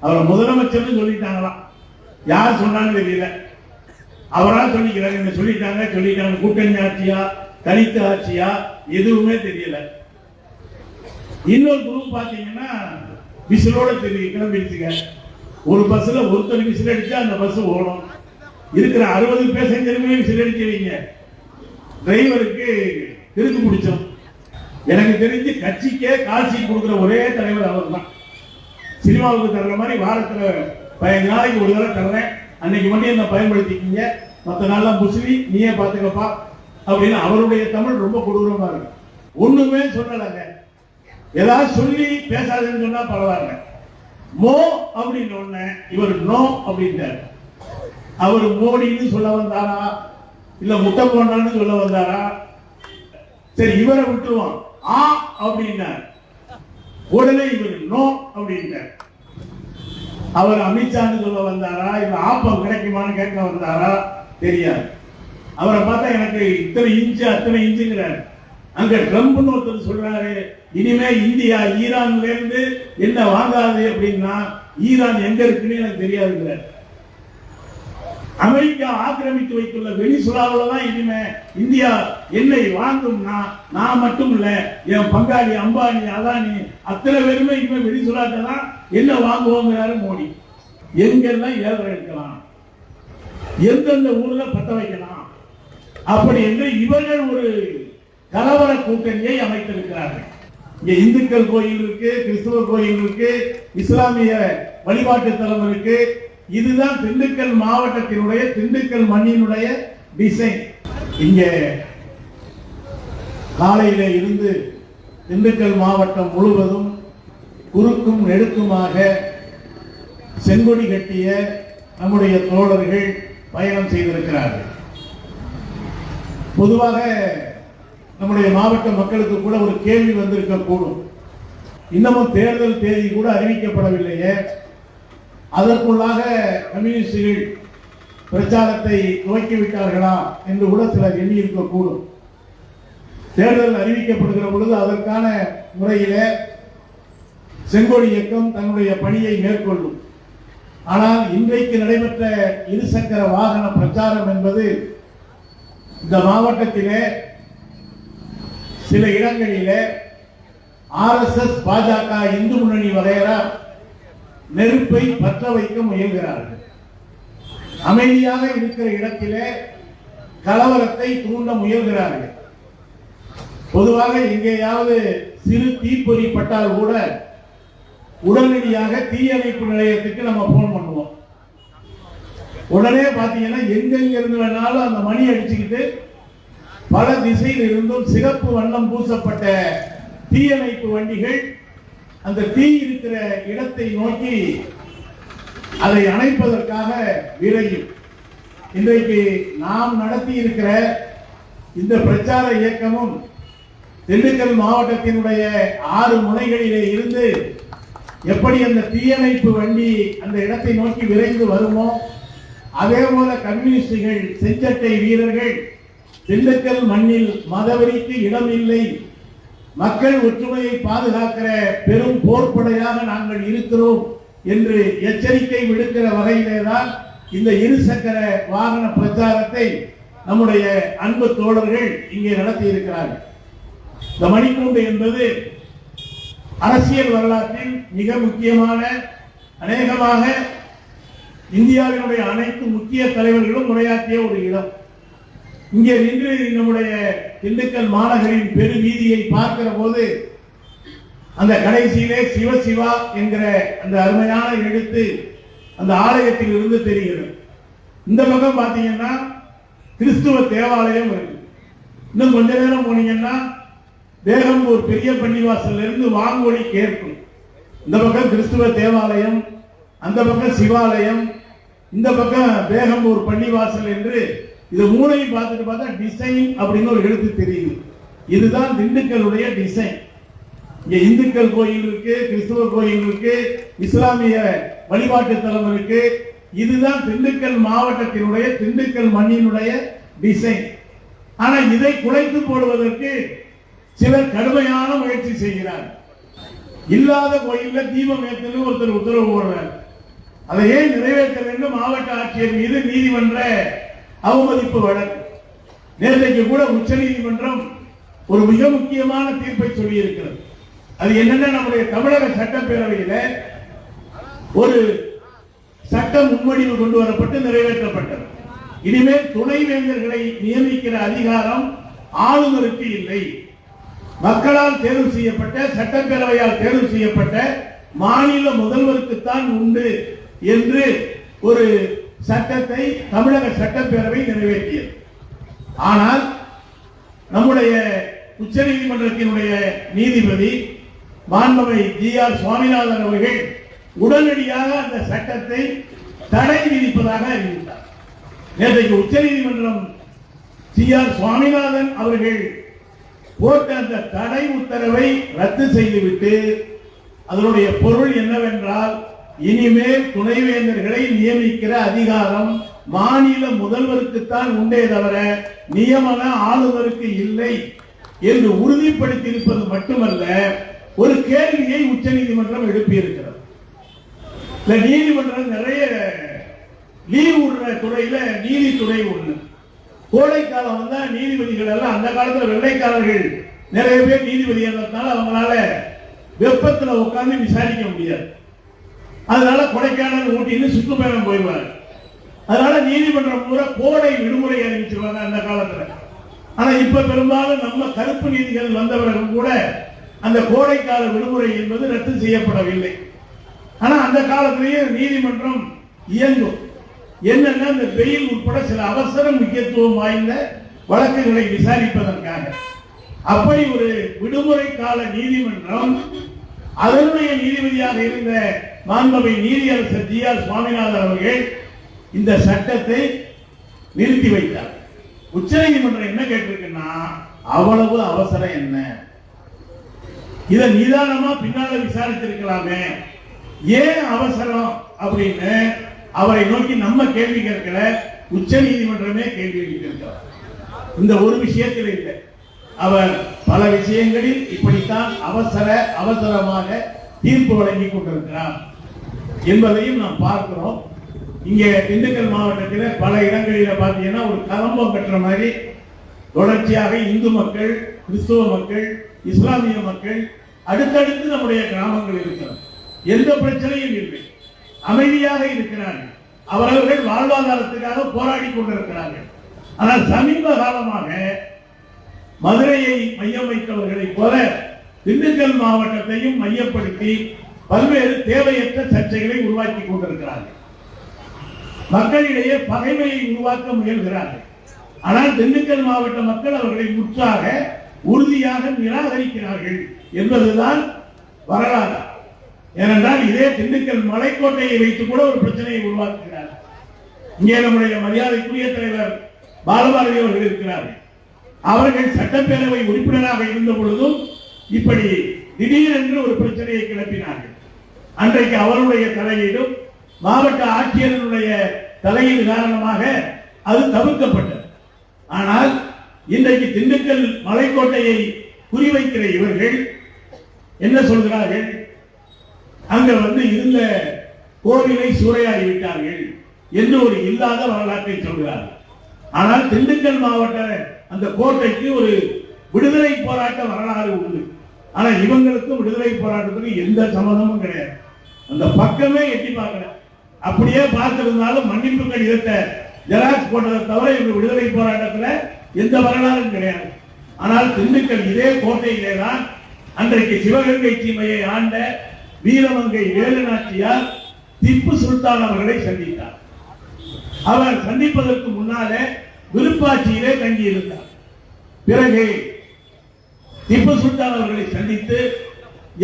அவரை முதலமைச்சர்னு சொல்லிட்டாங்களாம். யார் சொன்னான்னு தெரியல. அவரா சொல்லிக்கிறாங்க என்ன சொல்லிட்டாங்க? சொல்லிட்டாங்க. கூட்டணி ஆட்சியா? தனித்து ஆட்சியா? எதுவுமே தெரியல. இன்னொரு குரூப் பார்த்தீங்கன்னா விசிலோட தெரியும் கிளம்பிடுச்சுங்க ஒரு பஸ்ல ஒருத்தர் விசில் அடிச்சா அந்த பஸ் ஓடும். இருக்கிற அறுபது பேசஞ்சருமே விசில் அடிக்கிறீங்க. டிரைவருக்கு திருக்கு பிடிச்சோம். எனக்கு தெரிஞ்சு கட்சிக்கே காட்சி கொடுக்குற ஒரே தலைவர் அவர் தான் சினிமாவுக்கு தர்ற மாதிரி வாரத்துல பதினஞ்சு நாளைக்கு ஒரு தடவை தர்றேன். அன்னைக்கு மட்டும் என்ன பயன்படுத்திக்கிங்க. மற்ற நாள்லாம் புசுவி நீயே பார்த்துக்கப்பா. அப்படின்னு அவருடைய தமிழ் ரொம்ப கொடூரமா இருக்கு. ஒண்ணுமே சொல்லலைங்க. ஏதாவது சொல்லி பேசாதுன்னு சொன்னா பரவாயில்ல. மோ அப்படின்னு ஒண்ணு இவர் நோ அப்படின்றார். அவர் மோடின்னு சொல்ல வந்தாரா? இல்ல முட்டை போண்டான்னு சொல்ல வந்தாரா? சரி இவரை விட்டுருவோம். ஆ அப்படின்னார். உடனே இவர் நோ அப்படின்ட்டார் அவர் அமித்ஷான்னு சொல்ல வந்தாரா? இல்ல ஆப்பம் கிடைக்குமான்னு கேட்க வந்தாரா? தெரியாது. அவரை பார்த்தா எனக்கு இத்தனை இன்ச்சு அத்தனை இன்ச்சுங்கிறார். அங்க ட்ரம்ப்னு ஒருத்தர் சொல்றாரு இனிமே இந்தியா ஈரான்ல இருந்து என்ன வாங்காது அப்படின்னா ஈரான் எங்க இருக்குன்னு எனக்கு தெரியாதுங்கிறார். அமெரிக்கா ஆக்கிரமித்து வைத்துள்ள வெனிசுலாவில் தான் இனிமே இந்தியா எண்ணெய் வாங்கும்னா நான் மட்டும் இல்லை என் பங்காளி அம்பானி அதானி அத்தனை பேருமே இனிமேல் வெனிசுலாட்ட தான் என்ன வாங்குவோங்கிறாரு மோடி. எங்கெல்லாம் ஏழரை எடுக்கலாம்? எந்தெந்த ஊர்ல பத்த வைக்கலாம்? அப்படி என்று இவர்கள் ஒரு கலவர கூட்டணியை அமைத்திருக்கிறார்கள். இங்க இந்துக்கள் கோயில் இருக்கு கிறிஸ்துவ கோயில் இருக்கு இஸ்லாமிய வழிபாட்டு தலம் இருக்கு இதுதான் திண்டுக்கல் மாவட்டத்தினுடைய திண்டுக்கல் மண்ணினுடைய டிசைன் இங்கே காலையில இருந்து திண்டுக்கல் மாவட்டம் முழுவதும் குறுக்கும் நெடுக்குமாக செங்கொடி கட்டிய நம்முடைய தோழர்கள் பயணம் செய்திருக்கிறார்கள். பொதுவாக நம்முடைய மாவட்ட மக்களுக்கு கூட ஒரு கேள்வி வந்திருக்க கூடும் இன்னமும் தேர்தல் தேதி கூட அறிவிக்கப்படவில்லையே. அதற்குள்ளாக கம்யூனிஸ்டுகள் பிரச்சாரத்தை துவக்கிவிட்டார்களா என்று கூட சிலர் எண்ணியிருக்கக்கூடும். தேர்தல் அறிவிக்கப்படுகிற பொழுது அதற்கான முறையிலே செங்கோடி இயக்கம் தன்னுடைய பணியை மேற்கொள்ளும். ஆனால் இன்றைக்கு நடைபெற்ற இருசக்கர வாகன பிரச்சாரம் என்பது இந்த மாவட்டத்திலே சில இடங்களிலே ஆர்எஸ்எஸ் பாஜக இந்து முன்னணி வகையரா நெருப்பை பற்ற வைக்க முயல்கிறார்கள். அமைதியாக இருக்கிற இடத்திலே கலவரத்தை தூண்ட முயல்கிறார்கள். பொதுவாக எங்கேயாவது சிறு தீப்பொறி பட்டால் கூட உடனடியாக தீயணைப்பு நிலையத்துக்கு நம்ம போன் பண்ணுவோம். உடனே பார்த்தீங்கன்னா எங்கெங்க இருந்து வேணாலும் அந்த மணி அடிச்சுக்கிட்டு பல திசையில் இருந்தும் சிறப்பு வண்ணம் பூசப்பட்ட தீயணைப்பு வண்டிகள் அந்த தீ இருக்கிற இடத்தை நோக்கி அதை அணைப்பதற்காக விரையும். இன்றைக்கு நாம் நடத்தி இருக்கிற இந்த பிரச்சார இயக்கமும் திண்டுக்கல் மாவட்டத்தினுடைய ஆறு முனைகளிலே இருந்து எப்படி அந்த தீயணைப்பு வண்டி அந்த இடத்தை நோக்கி விரைந்து வருமோ அதே போல கம்யூனிஸ்டுகள் செஞ்சட்டை வீரர்கள் திண்டுக்கல் மண்ணில் மதவெறிக்கு இடம் இல்லை மக்கள் ஒற்றுமையை பாதுகாக்கிற பெரும் போர்ப்படையாக நாங்கள் இருக்கிறோம் என்று எச்சரிக்கை விடுக்கிற வகையிலே தான் இந்த இருசக்கர வாகன பிரச்சாரத்தை நம்முடைய அன்பு தோழர்கள் இங்கே நடத்தி இருக்கிறார்கள் இந்த மணிக்கூண்டு என்பது அரசியல் வரலாற்றில் மிக முக்கியமான அநேகமாக இந்தியாவினுடைய அனைத்து முக்கிய தலைவர்களும் உரையாற்றிய ஒரு இடம். இங்கே நின்று நம்முடைய திண்டுக்கல் மாநகரின் பெரு வீதியை பார்க்கிற போது அந்த கடைசியிலே சிவ சிவா என்கிற அந்த அருமையான எழுத்து அந்த ஆலயத்தில் இருந்து தெரிகிறது. இந்த பக்கம் பார்த்தீங்கன்னா கிறிஸ்துவ தேவாலயம் இருக்கு. இன்னும் கொஞ்ச நேரம் போனீங்கன்னா வேகம்பூர் பெரிய பள்ளிவாசல்ல இருந்து வாங்கொலி கேட்கும். இந்த பக்கம் கிறிஸ்துவ தேவாலயம் அந்த பக்கம் சிவாலயம் இந்த பக்கம் வேகம்பூர் பள்ளிவாசல் என்று இது மூணையும் பார்த்துட்டு பார்த்தா டிசைன் அப்படின்னு ஒரு எழுத்து தெரியுது. இதுதான் திண்டுக்கலுடைய டிசைன் இங்க இந்துக்கள் கோயில் இருக்கு கிறிஸ்துவ கோயில் இருக்கு இஸ்லாமிய வழிபாட்டு தலம் இருக்கு. இதுதான் திண்டுக்கல் மாவட்டத்தினுடைய திண்டுக்கல் மண்ணினுடைய டிசைன் ஆனா இதை குலைத்து போடுவதற்கு சிலர் கடுமையான முயற்சி செய்கிறார் இல்லாத கோயில்ல தீபம் ஏற்றணும் ஒருத்தர் உத்தரவு போடுறார். அதை ஏன் நிறைவேற்ற வேண்டும்? மாவட்ட ஆட்சியர் மீது நீதிமன்ற அவமதிப்பு வழக்கு. நேற்றைக்கு கூட உச்ச நீதிமன்றம் ஒரு மிக முக்கியமான தீர்ப்பை சொல்லி இருக்கிறது அது என்னன்னா நம்முடைய தமிழக சட்டப்பேரவையில ஒரு சட்ட முன்வடிவு கொண்டு வரப்பட்டு நிறைவேற்றப்பட்டது. இனிமேல் துணைவேந்தர்களை நியமிக்கிற அதிகாரம் ஆளுநருக்கு இல்லை. மக்களால் தேர்வு செய்யப்பட்ட சட்டப்பேரவையால் தேர்வு செய்யப்பட்ட மாநில முதல்வருக்குத்தான் உண்டு என்று ஒரு சட்டத்தை தமிழக சட்டப்பேரவை நிறைவேற்றியது. ஆனால் நம்முடைய உச்சநீதிமன்றத்தினுடைய நீதிபதி மாண்பவை ஜி ஆர் சுவாமிநாதன் அவர்கள் உடனடியாக அந்த சட்டத்தை தடை விதிப்பதாக அறிவித்தார். நேற்றைக்கு உச்சநீதிமன்றம் சி ஆர் சுவாமிநாதன் அவர்கள் போட்ட அந்த தடை உத்தரவை ரத்து செய்துவிட்டு அதனுடைய பொருள் என்னவென்றால் இனிமேல் துணைவேந்தர்களை நியமிக்கிற அதிகாரம் மாநில முதல்வருக்குத்தான் உண்டே தவிர நியமன ஆளுநருக்கு இல்லை என்று உறுதிப்படுத்தியிருப்பது மட்டுமல்ல ஒரு கேள்வியை உச்சநீதிமன்றம் எழுப்பியிருக்கிறது. இந்த நீதிமன்றம் நிறைய லீவ் விடுற துறையில நீதித்துறை ஒண்ணு. கோடைக்காலம் வந்தா நீதிபதிகள் எல்லாம் அந்த காலத்துல வெள்ளைக்காரர்கள் நிறைய பேர் நீதிபதி அவங்களால வெப்பத்துல உட்கார்ந்து விசாரிக்க முடியாது. அதனால கொடைக்கானல் ஊட்டின்னு சுற்றுப்பயணம் போயிடுவாங்க அதனால நீதிமன்றம் பூரா கோடை விடுமுறை அறிவிச்சிருவாங்க அந்த காலத்துல. ஆனா இப்ப பெரும்பாலும் நம்ம கருப்பு நீதிகள் வந்தவர்கள் கூட அந்த கோடைக்கால விடுமுறை என்பது ரத்து செய்யப்படவில்லை. ஆனா அந்த காலத்திலேயே நீதிமன்றம் இயங்கும். என்னன்னா இந்த வெயில் உட்பட சில அவசர முக்கியத்துவம் வாய்ந்த வழக்குகளை விசாரிப்பதற்காக. அப்படி ஒரு விடுமுறை கால நீதிமன்றம் அதனுடைய நீதிபதியாக இருந்த மாண்பவை நீதியரசர் ஜி ஆர் சுவாமிநாதன் அவர்கள் இந்த சட்டத்தை நிறுத்தி வைத்தார். உச்சநீதிமன்றம் என்ன கேட்டிருக்குன்னா அவ்வளவு அவசரம் என்ன? இதை நிதானமா பின்னால விசாரித்திருக்கலாமே. ஏன் அவசரம் அப்படின்னு அவரை நோக்கி நம்ம கேள்வி கேட்கல உச்ச நீதிமன்றமே கேள்வி கேட்கிறார் இந்த ஒரு விஷயத்தில் இல்லை. அவர் பல விஷயங்களில் இப்படித்தான் அவசர அவசரமாக தீர்ப்பு வழங்கி கொண்டிருக்கிறார் என்பதையும் நாம் பார்க்கிறோம். இங்கே திண்டுக்கல் மாவட்டத்தில் பல இடங்களில் பார்த்தீங்கன்னா ஒரு கலம்பம் கட்டுற மாதிரி தொடர்ச்சியாக இந்து மக்கள் கிறிஸ்துவ மக்கள் இஸ்லாமிய மக்கள் அடுத்தடுத்து நம்முடைய கிராமங்கள் இருக்கிறார் எந்த பிரச்சனையும் இல்லை. அமைதியாக இருக்கிறார்கள். அவரவர்கள் வாழ்வாதாரத்துக்காக போராடி கொண்டிருக்கிறார்கள். ஆனால் சமீப காலமாக மதுரையை மையம் வைத்தவர்களைப் போல திண்டுக்கல் மாவட்டத்தையும் மையப்படுத்தி பல்வேறு தேவையற்ற சர்ச்சைகளை உருவாக்கி கொண்டிருக்கிறார்கள். மக்களிடையே பகைமையை உருவாக்க முயல்கிறார்கள். ஆனால் திண்டுக்கல் மாவட்ட மக்கள் அவர்களை முற்றாக உறுதியாக நிராகரிக்கிறார்கள் என்பதுதான் வரலாறு. ஏனென்றால் இதே திண்டுக்கல் மலைக்கோட்டையை வைத்து கூட ஒரு பிரச்சனையை உருவாக்குகிறார் இங்கே நம்முடைய மரியாதைக்குரிய தலைவர் பாலபாரதி அவர்கள் இருக்கிறார்கள். அவர்கள் சட்டப்பேரவை உறுப்பினராக இருந்த பொழுதும் இப்படி திடீரென்று ஒரு பிரச்சனையை கிளப்பினார்கள். அன்றைக்கு அவருடைய தலையீடும் மாவட்ட ஆட்சியர்களுடைய தலையீடு காரணமாக அது தவிர்க்கப்பட்டது. ஆனால் இன்றைக்கு திண்டுக்கல் மலைக்கோட்டையை குறிவைக்கிற இவர்கள் என்ன சொல்கிறார்கள்? அங்க வந்து இருந்த கோவிலை சூறையாடி விட்டார்கள் என்று ஒரு இல்லாத வரலாற்றை சொல்கிறார்கள். ஆனால் திண்டுக்கல் மாவட்ட அந்த கோட்டைக்கு ஒரு விடுதலை போராட்ட வரலாறு உண்டு. ஆனா இவங்களுக்கும் விடுதலை போராட்டத்துக்கு எந்த சம்மந்தமும் கிடையாது. அந்த பக்கமே எட்டி பார்க்கல. அப்படியே பார்த்திருந்தாலும் மன்னிப்பு கடிதத்தை ஜெராக்ஸ் போட்டதை தவிர இவங்க விடுதலை போராட்டத்துல எந்த வரலாறும் கிடையாது. ஆனால் திண்டுக்கல் இதே கோட்டையிலே தான் அன்றைக்கு சிவகங்கை சீமையை ஆண்ட வீரமங்கை வேலு நாச்சியார் திப்பு சுல்தான் அவர்களை சந்தித்தார். அவர் சந்திப்பதற்கு முன்னாலே விருப்பாட்சியிலே தங்கியிருந்தார். பிறகு திப்பு சுல்தான் அவர்களை சந்தித்து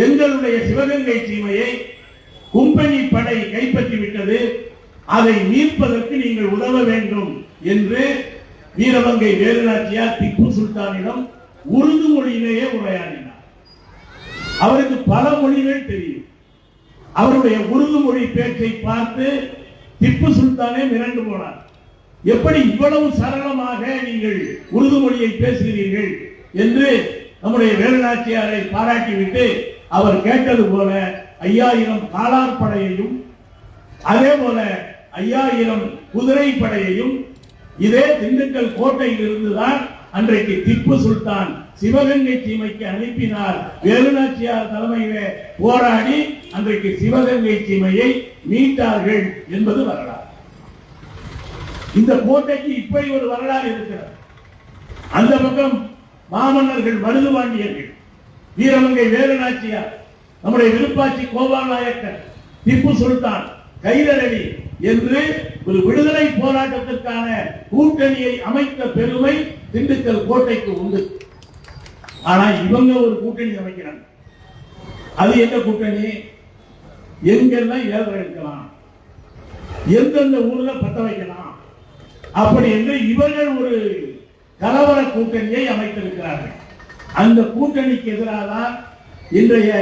எங்களுடைய சிவகங்கை சீமையை கும்பனி படை கைப்பற்றி விட்டது அதை மீட்பதற்கு நீங்கள் உதவ வேண்டும் என்று வீரமங்கை வேலுநாச்சியார் திப்பு சுல்தானிடம் உருது மொழியிலேயே உரையாடினார். அவருக்கு பல மொழிகள் தெரியும். அவருடைய உருது மொழி பேச்சை பார்த்து திப்பு சுல்தானே மிரண்டு போனார். எப்படி இவ்வளவு சரளமாக நீங்கள் உருது மொழியை பேசுகிறீர்கள் என்று நம்முடைய வேலுநாச்சியாரை பாராட்டிவிட்டு அவர் கேட்டது போல ஐயாயிரம் காலார் படையையும் அதே போல ஐயாயிரம் குதிரை படையையும் இதே திண்டுக்கல் கோட்டையில் இருந்துதான் அன்றைக்கு திப்பு சுல்தான் சிவகங்கை சீமைக்கு அனுப்பினார். வேலுநாச்சியார் தலைமையிலே போராடி அன்றைக்கு சிவகங்கை சீமையை மீட்டார்கள் என்பது வரலாறு. இந்த கோட்டைக்கு இப்படி ஒரு வரலாறு இருக்கிறது. அந்த பக்கம் மாமன்னர்கள் மருதுவாண்டியர்கள் வீரமங்கை வேலுநாச்சியார் நம்முடைய விருப்பாட்சி கோபால் நாயக்கர் திப்பு சுல்தான் கைதரவி என்று ஒரு விடுதலை போராட்டத்திற்கான கூட்டணியை அமைத்த பெருமை திண்டுக்கல் கோட்டைக்கு உண்டு. ஆனா இவங்க ஒரு கூட்டணி அமைக்கிறாங்க. அது என்ன கூட்டணி? எங்கெல்லாம் ஏழரை எடுக்கலாம் எந்தெந்த ஊர்ல பத்த வைக்கலாம் அப்படி என்று இவர்கள் ஒரு கலவர கூட்டணியை அமைத்திருக்கிறார்கள். அந்த கூட்டணிக்கு எதிராக தான் இன்றைய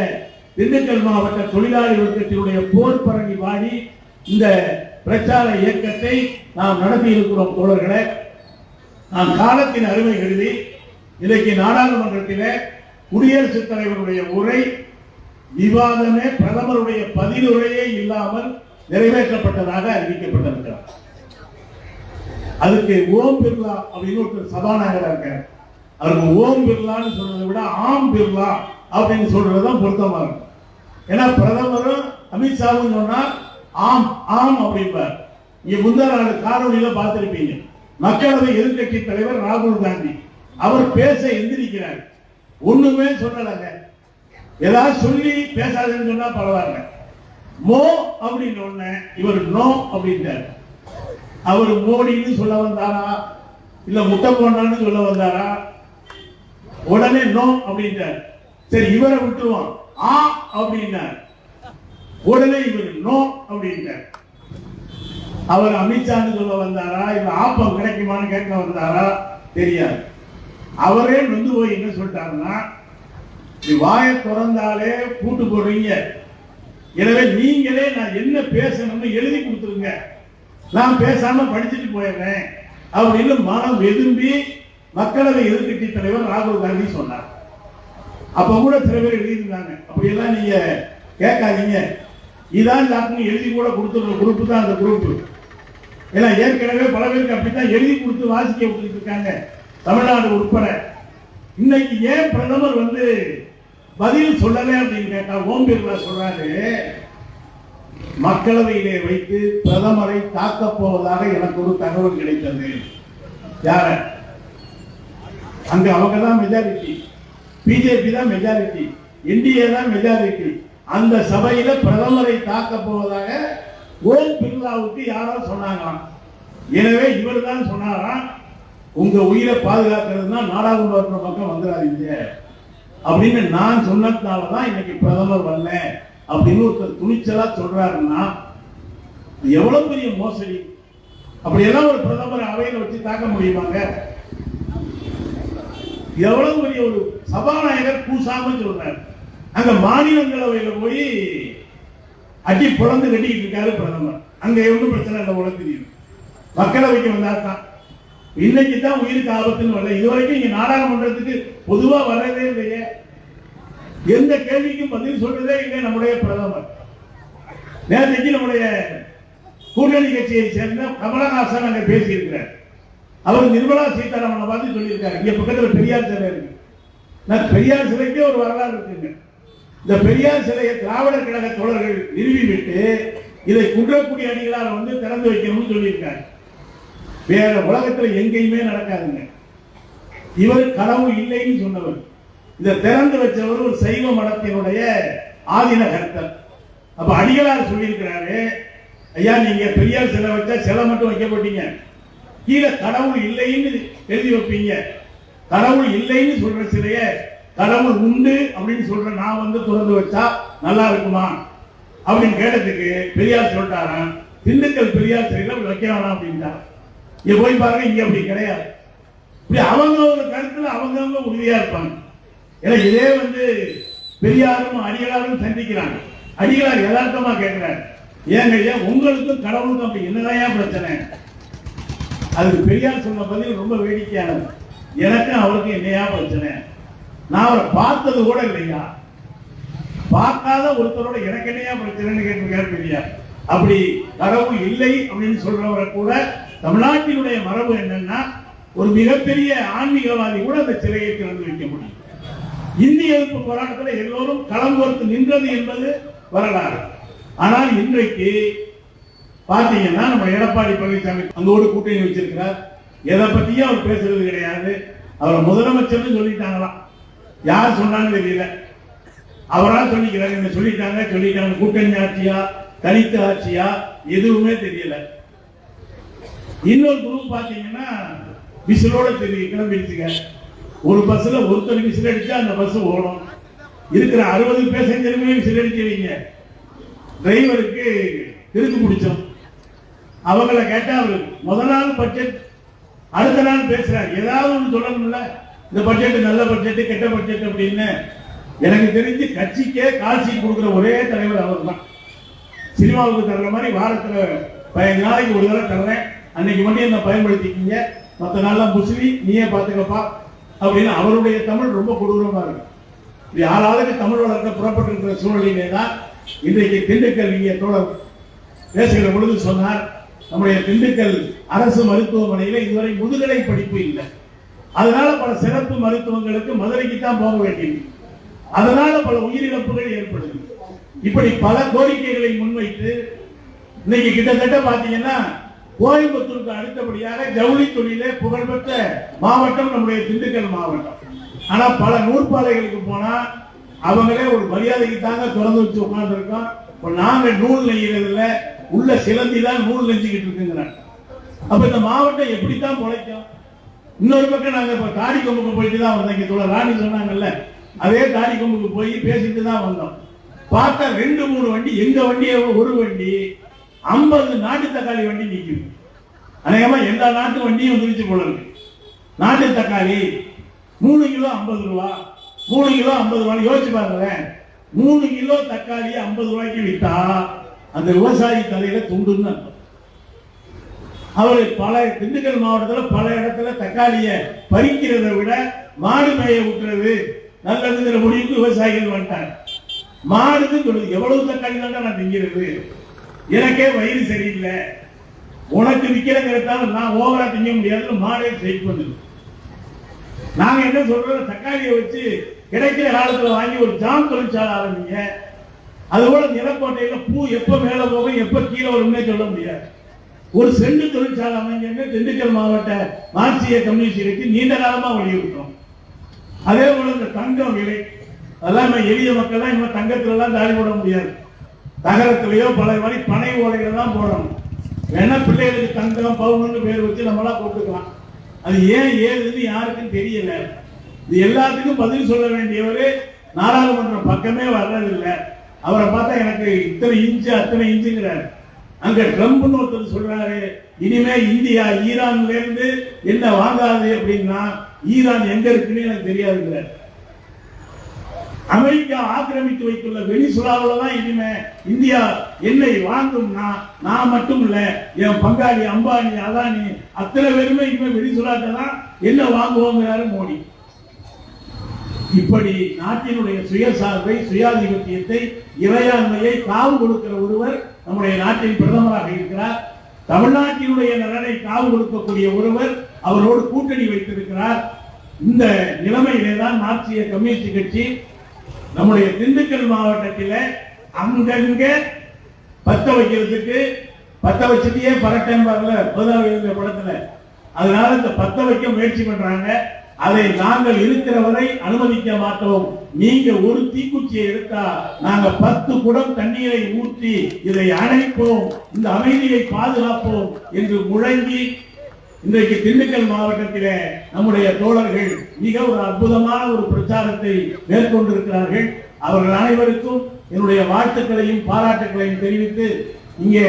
திண்டுக்கல் மாவட்ட தொழிலாளி வர்க்கத்தினுடைய போர் பரணி வாடி இந்த பிரச்சார இயக்கத்தை நாம் நடத்தி இருக்கிறோம் தோழர்களை. நாம் காலத்தின் அருமை கருதி இன்றைக்கு நாடாளுமன்றத்திலே குடியரசுத் தலைவருடைய உரை விவாதமே பிரதமருடைய பதிலுரையே இல்லாமல் நிறைவேற்றப்பட்டதாக அறிவிக்கப்பட்டிருக்கிறார் அதுக்கு ஓம் பிர்லா அப்படின்னு ஒருத்தர் சபாநாயகராக இருக்கார். அவருக்கு ஓம் பிர்லான்னு சொல்றதை விட ஆம் பிர்லா அப்படின்னு சொல்றதுதான் பொருத்தமா இருக்கும். ஏன்னா பிரதமரும் அமித்ஷாவும் சொன்னா ஆம் ஆம் அப்படிம்பார். நீங்க முந்தா நாள் காணொலியில பார்த்திருப்பீங்க. மக்களவை எதிர்க்கட்சி தலைவர் ராகுல் காந்தி. அவர் பேச எந்திரிக்கிறார். ஒண்ணுமே சொல்லலைங்க. ஏதாவது சொல்லி பேசாதுன்னு சொன்னா பரவாயில்ல. மோ அப்படின்னு ஒண்ணு இவர் நோ அப்படின்றாரு. அவர் மோடின்னு சொல்ல வந்தாரா? இல்ல முட்டை போண்டான்னு சொல்ல வந்தாரா? உடனே நோ அப்படின்ட்டார். சரி இவரை விட்டுருவோம். ஆ அப்படின்னார் உடனே இவர் நோ அப்படின்ட்டார். அவர் அமித்ஷான்னு சொல்ல வந்தாரா? இல்ல ஆப்பம் கிடைக்குமான்னு கேட்க வந்தாரா? தெரியாது. அவரே நொந்து போய் என்ன சொல்லிட்டாருன்னா நீ வாயை திறந்தாலே கூட்டு போடுறீங்க. எனவே நீங்களே நான் என்ன பேசணும்னு எழுதி கொடுத்துருங்க. நான் பேசாம படிச்சுட்டு போயிடுறேன் அப்படின்னு மனம் வெதும்பி மக்களவை எதிர்கட்சி தலைவர் ராகுல் காந்தி சொன்னார். அப்ப கூட சில பேர் எழுதியிருந்தாங்க. அப்படியெல்லாம் நீங்க கேட்காதீங்க. இதான் டாக்டர் எழுதி கூட கொடுத்துருக்க குரூப் தான் அந்த குரூப் ஏன்னா ஏற்கனவே பல பேருக்கு அப்படித்தான் எழுதி கொடுத்து வாசிக்க விட்டுட்டு இருக்காங்க. தமிழ்நாடு உட்பட. இன்னைக்கு ஏன் பிரதமர் வந்து பதில் சொல்லலை அப்படின்னு கேட்டா ஓம் பிர்லா சொல்றாரு மக்களவையிலே வைத்து பிரதமரை தாக்கப் போவதாக எனக்கு ஒரு தகவல் கிடைத்தது. யார? அங்க அவங்க தான் மெஜாரிட்டி பிஜேபி தான் மெஜாரிட்டி என்டிஏ தான் மெஜாரிட்டி அந்த சபையில பிரதமரை தாக்க போவதாக ஓம் பிர்லாவுக்கு யாரோ சொன்னாங்களாம். எனவே இவர் தான் சொன்னாராம் உங்க உயிரை பாதுகாக்கிறது தான் நாடாளுமன்ற பக்கம் வந்துடாதீங்க. அப்படின்னு நான் சொன்னதுனால தான் இன்னைக்கு பிரதமர் வரல. அப்படின்னு ஒருத்தர் துணிச்சலா சொல்றாருன்னா எவ்வளவு பெரிய மோசடி? அப்படியெல்லாம் ஒரு பிரதமர் அவையில வச்சு தாக்க முடியுமாங்க? எவ்வளவு பெரிய ஒரு சபாநாயகர் கூசாம சொல்றாரு. அங்க மாநிலங்களவையில போய் அடி புலந்து கட்டிக்கிட்டு இருக்காரு பிரதமர். அங்க ஒன்றும் பிரச்சனை இல்லை உலக தெரியும். மக்களவைக்கு வந்தார் தான் இன்னைக்கு தான் உயிருக்கு ஆபத்துன்னு வரல. இது வரைக்கும் இங்க நாடாளுமன்றத்துக்கு பொதுவா வரவே இல்லையே. எந்த கேள்விக்கும் பதில் சொல்றதே இல்லை நம்முடைய பிரதமர். நேற்றைக்கு நம்முடைய கூட்டணி கட்சியை சேர்ந்த கமலஹாசன் அங்க பேசியிருக்கிறார். அவர் நிர்மலா சீதாராமனை பார்த்து சொல்லியிருக்காரு. இங்க பக்கத்தில் பெரியார் சிலை இருக்கு. நான் பெரியார் சிலைக்கே ஒரு வரலாறு இருக்குங்க. இந்த பெரியார் சிலையை திராவிடர் கழக தோழர்கள் நிறுவி விட்டு இதை குன்றக்குடி அணிகளால் வந்து திறந்து வைக்கணும்னு சொல்லியிருக்காரு. வேற உலகத்தில் எங்கேயுமே நடக்காதுங்க. இவர் கடவுள் இல்லைன்னு சொன்னவர். இதை திறந்து வச்சவர் ஒரு சைவ மடத்தினுடைய ஆதின கர்த்தர் அப்ப அடிகளார் சொல்லியிருக்கிறாரு ஐயா நீங்க பெரியார் சிலை வச்சா சிலை மட்டும் வைக்க மாட்டீங்க கீழே கடவுள் இல்லைன்னு எழுதி வைப்பீங்க. கடவுள் இல்லைன்னு சொல்ற சிலைய கடவுள் உண்டு அப்படின்னு சொல்ற நான் வந்து திறந்து வச்சா நல்லா இருக்குமா? அப்படின்னு கேட்டதுக்கு பெரியார் சொல்லிட்டாராம். திண்டுக்கல் பெரியார் சிலையில வைக்க வேணாம் அப்படின்ட்டார். இங்க போய் பாருங்க இங்க அப்படி கிடையாது. இப்படி அவங்க ஒரு கருத்துல அவங்கவங்க உறுதியா இருப்பாங்க. ஏன்னா இதே வந்து பெரியாரும் அடிகளாரும் சந்திக்கிறாங்க. அடிகளார் யதார்த்தமா கேட்கிறார். ஏங்க ஐயா உங்களுக்கும் கடவுளுக்கும் அப்படி என்னதான் பிரச்சனை? அதுக்கு பெரியார் சொன்ன பதில் ரொம்ப வேடிக்கையானது. எனக்கும் அவருக்கும் என்னையா பிரச்சனை? நான் அவரை பார்த்தது கூட இல்லையா? பார்க்காத ஒருத்தரோட எனக்கு என்னையா பிரச்சனைன்னு கேட்டிருக்காரு பெரியார். அப்படி கடவுள் இல்லை அப்படின்னு சொல்றவரை கூட தமிழ்நாட்டினுடைய மரபு என்னன்னா ஒரு மிகப்பெரிய ஆன்மீகவாதி கூட அந்த சிலையை திறந்து வைக்க முடியும். இந்தி எதிர்ப்பு போராட்டத்தில் எல்லோரும் களம் கொடுத்து நின்றது என்பது வரலாறு. ஆனால் இன்றைக்கு பார்த்தீங்கன்னா நம்ம எடப்பாடி பழனிசாமி அங்கோடு கூட்டணி வச்சிருக்கிறார். எதை பத்தியும் அவர் பேசுறது கிடையாது. அவரை முதலமைச்சர்னு சொல்லிட்டாங்களாம். யார் சொன்னான்னு தெரியல. அவராக சொல்லிக்கிறாங்க என்ன சொல்லிட்டாங்க? சொல்லிட்டாங்க கூட்டணி ஆட்சியா? தனித்த ஆட்சியா? எதுவுமே தெரியல. இன்னொரு குரூப் பார்த்தீங்கன்னா விசிலோட தெரிய கிளம்பிடுச்சுங்க ஒரு பஸ்ல ஒருத்தர் விசில் அடிச்சா அந்த பஸ் ஓடும். இருக்கிற அறுபது பேசஞ்சருமே விசில் அடிச்சு வைங்க டிரைவருக்கு திருக்கு பிடிச்சோம். அவங்கள கேட்டா அவரு முதல் நாள் பட்ஜெட் அடுத்த நாள் பேசுறாரு. ஏதாவது ஒன்று சொல்லணும்ல? இந்த பட்ஜெட் நல்ல பட்ஜெட் கெட்ட பட்ஜெட் அப்படின்னு. எனக்கு தெரிஞ்சு கட்சிக்கே காட்சி கொடுக்குற ஒரே தலைவர் அவர் தான் சினிமாவுக்கு தர்ற மாதிரி வாரத்துல பதினஞ்சு நாளைக்கு ஒரு தடவை தர்றேன். அன்னைக்கு மட்டும் என்ன பயன்படுத்திக்கிங்க. மற்ற நாள்லாம் புசுவி நீயே பார்த்துக்கப்பா அப்படின்னு அவருடைய தமிழ் ரொம்ப கொடூரமா இருக்கு. இது ஆளாளுக்கு தமிழ் வளர்க்க புறப்பட்டு இருக்கிற சூழ்நிலையிலே தான் இன்றைக்கு திண்டுக்கல் இங்கே தோழர் பேசுகிற பொழுது சொன்னார் நம்முடைய திண்டுக்கல் அரசு மருத்துவமனையில இதுவரை முதுகலை படிப்பு இல்லை. அதனால பல சிறப்பு மருத்துவங்களுக்கு மதுரைக்கு தான் போக வேண்டியது. அதனால பல உயிரிழப்புகள் ஏற்படுது. இப்படி பல கோரிக்கைகளை முன்வைத்து இன்னைக்கு கிட்டத்தட்ட பாத்தீங்கன்னா கோயம்புத்தூருக்கு அடுத்தபடியாக ஜவுளி தொழிலே புகழ்பெற்ற மாவட்டம் நம்முடைய திண்டுக்கல் மாவட்டம். ஆனா பல நூற்பாலைகளுக்கு போனா அவங்களே ஒரு மரியாதைக்கு தாங்க திறந்து வச்சு உட்கார்ந்துருக்கோம். இப்போ நாங்க நூல் நெய்யறதுல உள்ள சிலந்தி தான் நூல் நெஞ்சுக்கிட்டு இருக்குங்கிறாங்க. அப்ப இந்த மாவட்டம் எப்படித்தான் முளைக்கும் இன்னொரு பக்கம் நாங்க இப்ப தாடி கொம்புக்கு போயிட்டு தான் வந்தோம். இங்க தோழர் ராணி சொன்னாங்கல்ல அதே தாடி கொம்புக்கு போய் பேசிட்டு தான் வந்தோம். பார்த்தா ரெண்டு மூணு வண்டி எங்க வண்டியை ஒரு வண்டி ஐம்பது நாட்டு தக்காளி வண்டி நிற்கும் அநேகமா எல்லா நாட்டு வண்டியும் வந்துருச்சு போல இருக்கு. நாட்டு தக்காளி மூணு கிலோ ஐம்பது ரூபா மூணு கிலோ ஐம்பது ரூபான்னு யோசிச்சு பாருங்களேன். மூணு கிலோ தக்காளி ஐம்பது ரூபாய்க்கு விட்டா அந்த விவசாயி தலையில துண்டுன்னு அர்த்தம். அவர் பல திண்டுக்கல் மாவட்டத்தில் பல இடத்துல தக்காளியை பறிக்கிறதை விட மாடு மேய விட்டுறது நல்லதுங்கிற முடிவுக்கு விவசாயிகள் வந்துட்டாங்க. மாடுக்கு சொல்லுது எவ்வளவு தக்காளி தான் நான் திங்கிறது? எனக்கே வயிறு சரியில்லை. உனக்கு விற்கிறங்கிறதால நான் ஓவரா திங்க முடியாதுன்னு மாடே ஸ்ட்ரைக் பண்ணுது. நாங்க என்ன சொல்றோம்? தக்காளியை வச்சு கிடைக்கிற காலத்துல வாங்கி ஒரு ஜாம் தொழிற்சாலை ஆரம்பிங்க. அதுபோல நிலக்கோட்டையில பூ எப்ப மேல போகும் எப்ப கீழே வரும்னே சொல்ல முடியாது. ஒரு செண்டு தொழிற்சாலை அமைங்க திண்டுக்கல் மாவட்ட மார்க்சிய கம்யூனிஸ்ட் நீண்ட காலமா வலியுறுத்தோம். அதே போல இந்த தங்கம் விலை அதெல்லாம் நம்ம எளிய மக்கள் தான் இன்னும் தங்கத்துல எல்லாம் தாடி போட முடியாது. நகரத்திலேயோ பல மாதிரி பனை ஓலைகள் தான் போடணும். வேணா பிள்ளைகளுக்கு தங்கம் பவுன்னு பேர் வச்சு நம்மளாம் போட்டுக்கலாம். அது ஏன் ஏதுன்னு யாருக்கும் தெரியல. இது எல்லாத்துக்கும் பதில் சொல்ல வேண்டியவர் நாடாளுமன்றம் பக்கமே வர்றதில்லை. அவரை பார்த்தா எனக்கு இத்தனை இன்ச்சு அத்தனை இன்ச்சுங்கிறார். அங்க ட்ரம்ப்னு ஒருத்தர் சொல்றாரு இனிமே இந்தியா ஈரான்ல இருந்து என்ன வாங்காது அப்படின்னா ஈரான் எங்க இருக்குன்னு எனக்கு தெரியாதுங்கிறார். அமெரிக்கா ஆக்கிரமித்து வைத்துள்ள வெனிசுலாவில் தான் இனிமே இந்தியா எண்ணெய் வாங்கும்னா நான் மட்டும் இல்ல என் பங்காளி அம்பானி அதானி அத்தனை பேருமே இனிமே வெனிசுலாட்ட தான் என்ன வாங்குவோங்கிறாரு மோடி. இப்படி நாட்டினுடைய சுயசார்பை சுயாதிபத்தியத்தை இறையாண்மையை காவு கொடுக்கிற ஒருவர் நம்முடைய நாட்டின் பிரதமராக இருக்கிறார். தமிழ்நாட்டினுடைய நலனை காவு கொடுக்கக்கூடிய ஒருவர் அவரோடு கூட்டணி வைத்திருக்கிறார். இந்த நிலைமையிலே தான் மார்க்சிய கம்யூனிஸ்ட் கட்சி நம்முடைய திண்டுக்கல் மாவட்டத்தில் அங்கங்க பத்த வைக்கிறதுக்கு பத்த வச்சுட்டே பரட்டம் வரல கோதாவரி படத்துல. அதனால இந்த பத்த வைக்க முயற்சி பண்றாங்க. அதை நாங்கள் இருக்கிற வரை அனுமதிக்க மாட்டோம். நீங்க ஒரு தீக்குச்சியை எடுத்தா நாங்க பத்து குடம் தண்ணீரை ஊற்றி இதை அணைப்போம். இந்த அமைதியை பாதுகாப்போம் என்று முழங்கி இன்றைக்கு திண்டுக்கல் மாவட்டத்திலே நம்முடைய தோழர்கள் மிக ஒரு அற்புதமான ஒரு பிரச்சாரத்தை மேற்கொண்டிருக்கிறார்கள். அவர்கள் அனைவருக்கும் என்னுடைய வாழ்த்துக்களையும் பாராட்டுகளையும் தெரிவித்து இங்கே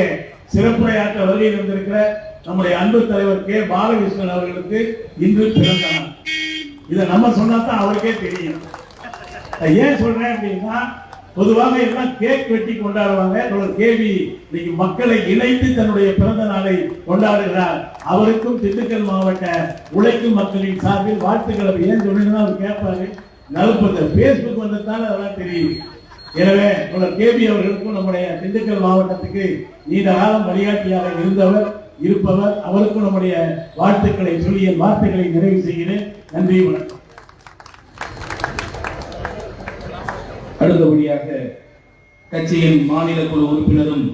சிறப்புரையாற்ற வருகை வந்திருக்கிற நம்முடைய அன்பு தலைவர் கே. பாலகிருஷ்ணன் அவர்களுக்கு இன்று பிறந்த நாள் இதை நம்ம சொன்னா தான் அவருக்கே தெரியும். நான் ஏன் சொல்றேன் அப்படின்னா பொதுவாக எல்லாம் கேக் வெட்டி கொண்டாடுவாங்க. தொடர் கேவி இன்னைக்கு மக்களை இணைத்து தன்னுடைய பிறந்த நாளை கொண்டாடுகிறார். அவருக்கும் திண்டுக்கல் மாவட்ட உழைக்கும் மக்களின் சார்பில் வாழ்த்துக்களை ஏன் சொன்னீங்கன்னா அவர் கேட்பாரு. நலுப்பது பேஸ்புக் வந்ததால் அதெல்லாம் தெரியும். எனவே உங்கள் கேபி அவர்களுக்கும் நம்முடைய திண்டுக்கல் மாவட்டத்துக்கு நீண்ட காலம் வழிகாட்டியாக இருந்தவர் இருப்பவர் அவருக்கும் நம்முடைய வாழ்த்துக்களை சொல்லிய வார்த்தைகளை நிறைவு செய்கிறேன். நன்றி வணக்கம். அடுத்தபடியாக கட்சியின் மாநில குழு உறுப்பினரும்